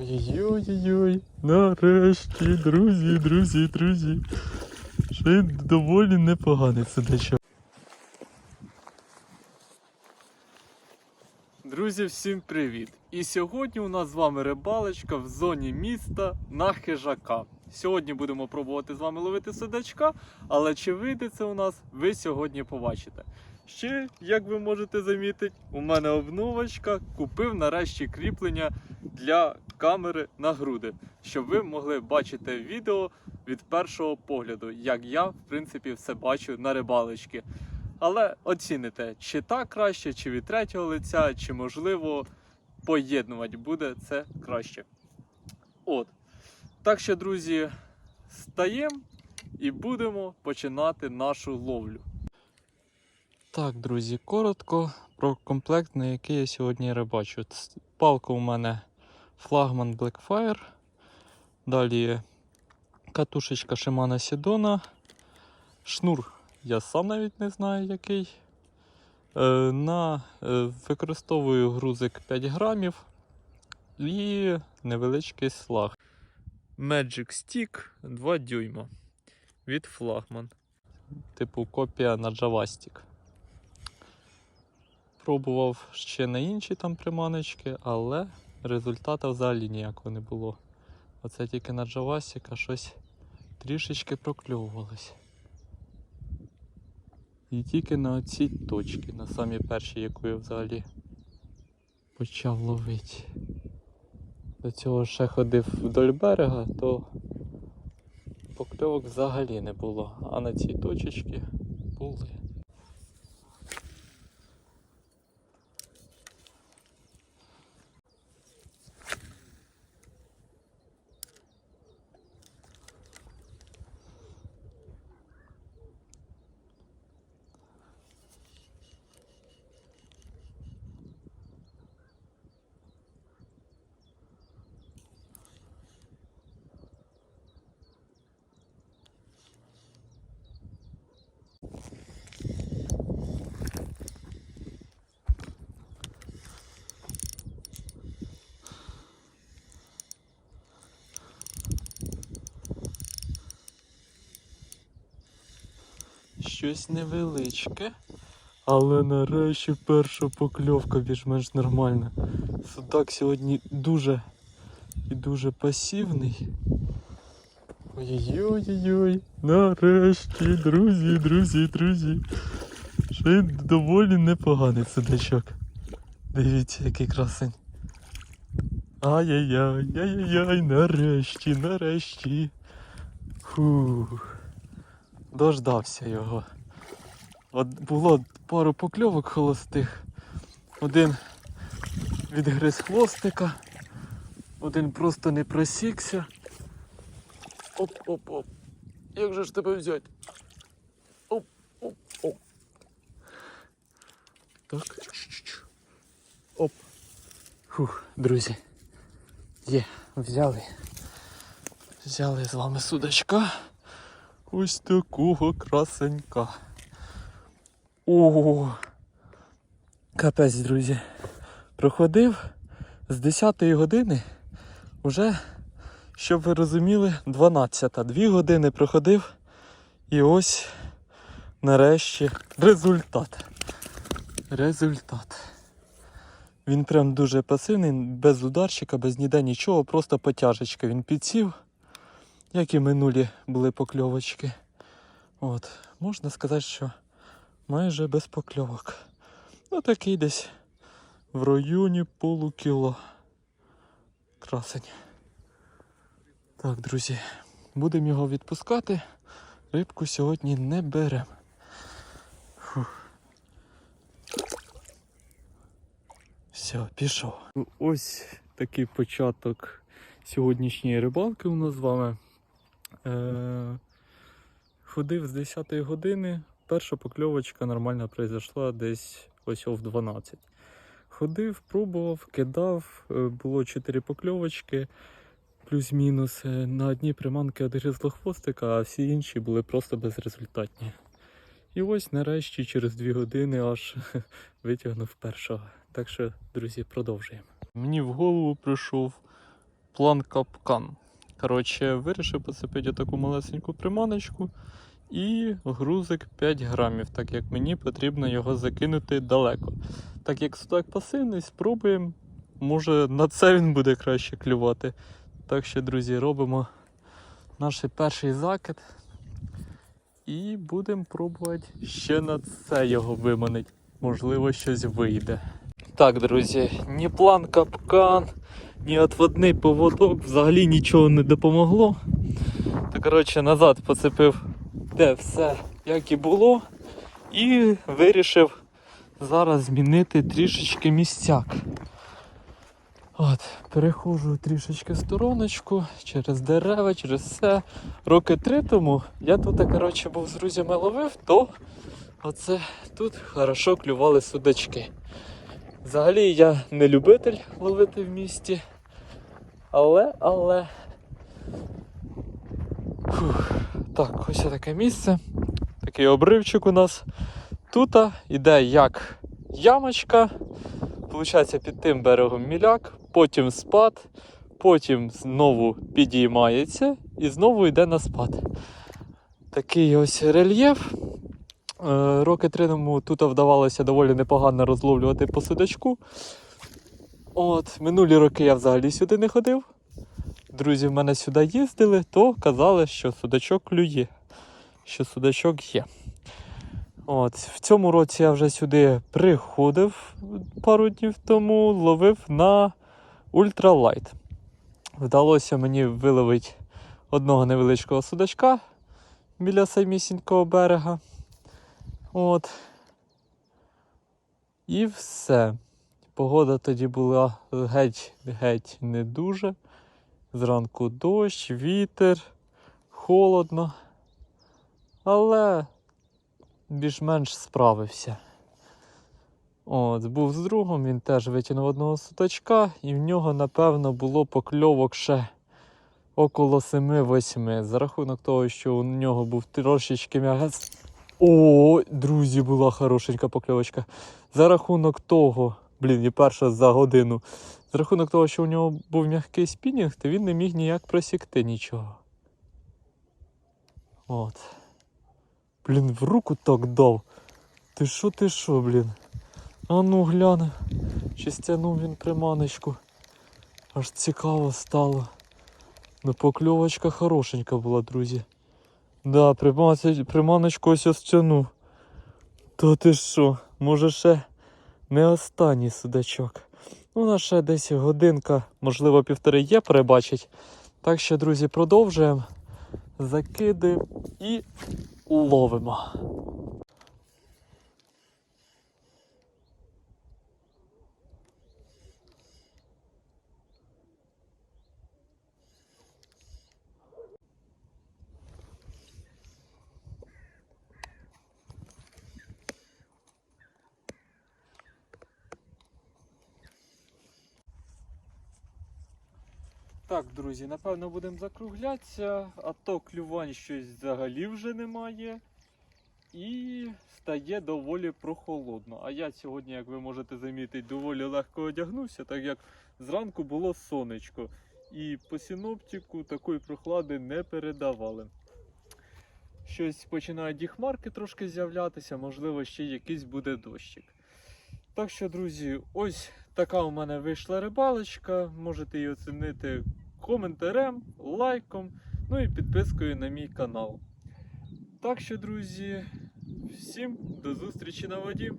Ой-ой-ой, нарешті, друзі, друзі, друзі. Ще доволі непоганий судачок. Друзі, всім привіт! І сьогодні у нас з вами рибалочка в зоні міста на хижака. Сьогодні будемо пробувати з вами ловити судачка, але чи вийде це у нас, ви сьогодні побачите. Ще, як ви можете замітити, у мене обновочка купив нарешті кріплення для камери на груди, щоб ви могли бачити відео від першого погляду, як я, в принципі, все бачу на рибалочці. Але оціните, чи так краще, чи від третього лиця, чи можливо поєднувати буде це краще. От. Так що, друзі, стаємо і будемо починати нашу ловлю. Так, друзі, коротко про комплект, на який я сьогодні рибачу. Палка у мене флагман Blackfire. Далі катушечка Shimano Sidona. Шнур я сам навіть не знаю який. Е, на, е, використовую грузик 5 грамів і невеличкий слаг. Magic Stick 2 дюйма від флагман. Типу копія на Javastic. Пробував ще на інші там приманочки, але результату взагалі ніякого не було. Оце тільки на Javastic щось трішечки прокльовувалось. І тільки на цій точці, на самій першій, яку я взагалі почав ловити. До цього ще ходив вдоль берега, то покльовок взагалі не було. А на цій точці були. Щось невеличке. Але нарешті перша покльовка більш-менш нормальна. Судак сьогодні дуже і дуже пасивний. Ой-ой-ой, нарешті, друзі, друзі, друзі. Ще доволі непоганий судачок. Дивіться, який красень. Ай-яй-яй, ай-яй-яй, нарешті, нарешті. Фух. Дождався його. От було пару покльовок холостих. Один відгриз хвостика, один просто не просікся. Оп-оп-оп. Як же ж тебе взяти? Оп-оп-оп. Так. Оп. Фух, друзі. Є, взяли. Взяли з вами судачка. Ось такого красенька. Ого. Капець, друзі. Проходив з 10 години вже, щоб ви розуміли, 12. Дві години проходив. І ось нарешті результат. Результат. Він прям дуже пасивний, без ударчика, без ніде нічого, просто потяжечка. Він підсів, як і минулі були покльовочки. От, можна сказати, що майже без покльовок. Ну такий десь в районі полукіло. Красень. Так, друзі, будемо його відпускати. Рибку сьогодні не беремо. Все, пішов. Ось такий початок сьогоднішньої рибалки у нас з вами. Е- ходив з 10 години. Перша покльовочка нормально пройшла десь ось о в 12. Ходив, пробував, кидав, е, було 4 покльовочки, плюс-мінус. Е, На одній приманки одгризло хвостика, а всі інші були просто безрезультатні. І ось нарешті через 2 години аж витягнув першого. Так що, друзі, продовжуємо. Мені в голову прийшов план капкан. Коротше, вирішив поцепити таку малесеньку приманочку і грузик 5 грамів, так як мені потрібно його закинути далеко. Так як судак пасивний, спробуємо. Може на це він буде краще клювати. Так що, друзі, робимо наш перший закид. І будемо пробувати ще на це його виманити. Можливо, щось вийде. Так, друзі, ні план капкан, ні отводний поводок, взагалі нічого не допомогло. То, коротше, назад поцепив де все, як і було, і вирішив зараз змінити трішечки місцяк. От, переходжу трішечки стороночку, через дерева, через все. Роки три тому я тут, коротше, був з друзями ловив, то оце тут хорошо клювали судачки. Взагалі я не любитель ловити в місті. Але, але. Фух. Так, ось таке місце. Такий обривчик у нас. Тут іде як ямочка. Получається під тим берегом міляк, потім спад, потім знову підіймається і знову йде на спад. Такий ось рельєф. Е, Роки три тому тут вдавалося доволі непогано розловлювати по судачку. От, минулі роки я взагалі сюди не ходив. Друзі в мене сюди їздили, то казали, що судачок клює, що судачок є. От, в цьому році я вже сюди приходив пару днів тому, ловив на ультралайт. Вдалося мені виловити одного невеличкого судачка біля самісінького берега. От. І все. Погода тоді була геть-геть не дуже. Зранку дощ, вітер, холодно. Але більш-менш справився. От, був з другом, він теж витягнув одного суточка, і в нього, напевно, було покльовок ще около 7-8. За рахунок того, що у нього був трошечки м'ягас. О, друзі, була хорошенька покльовочка. За рахунок того, блін, і перша за годину. За рахунок того, що у нього був м'який спінінг, то він не міг ніяк просікти нічого. От. Блін, в руку так дав. Ти що, ти що, блін? А ну гляне. Чи стягнув він приманочку. Аж цікаво стало. Ну, покльовочка хорошенька була, друзі. Да, приманочку ось стягнув. То ти що, може ще не останній судачок. У нас ще десь годинка, можливо, півтори є, перебачить. Так що, друзі, продовжуємо. Закиди і ловимо. Так, друзі, напевно будемо закруглятися, а то клювань щось взагалі вже немає. І стає доволі прохолодно. А я сьогодні, як ви можете замітити, доволі легко одягнувся, так як зранку було сонечко. І по синоптику такої прохлади не передавали. Щось починають діхмарки трошки з'являтися, можливо, ще якийсь буде дощик. Так що, друзі, ось така у мене вийшла рибалочка. Можете її оцінити коментарем, лайком, ну і підпискою на мій канал. Так що, друзі, всім до зустрічі на воді.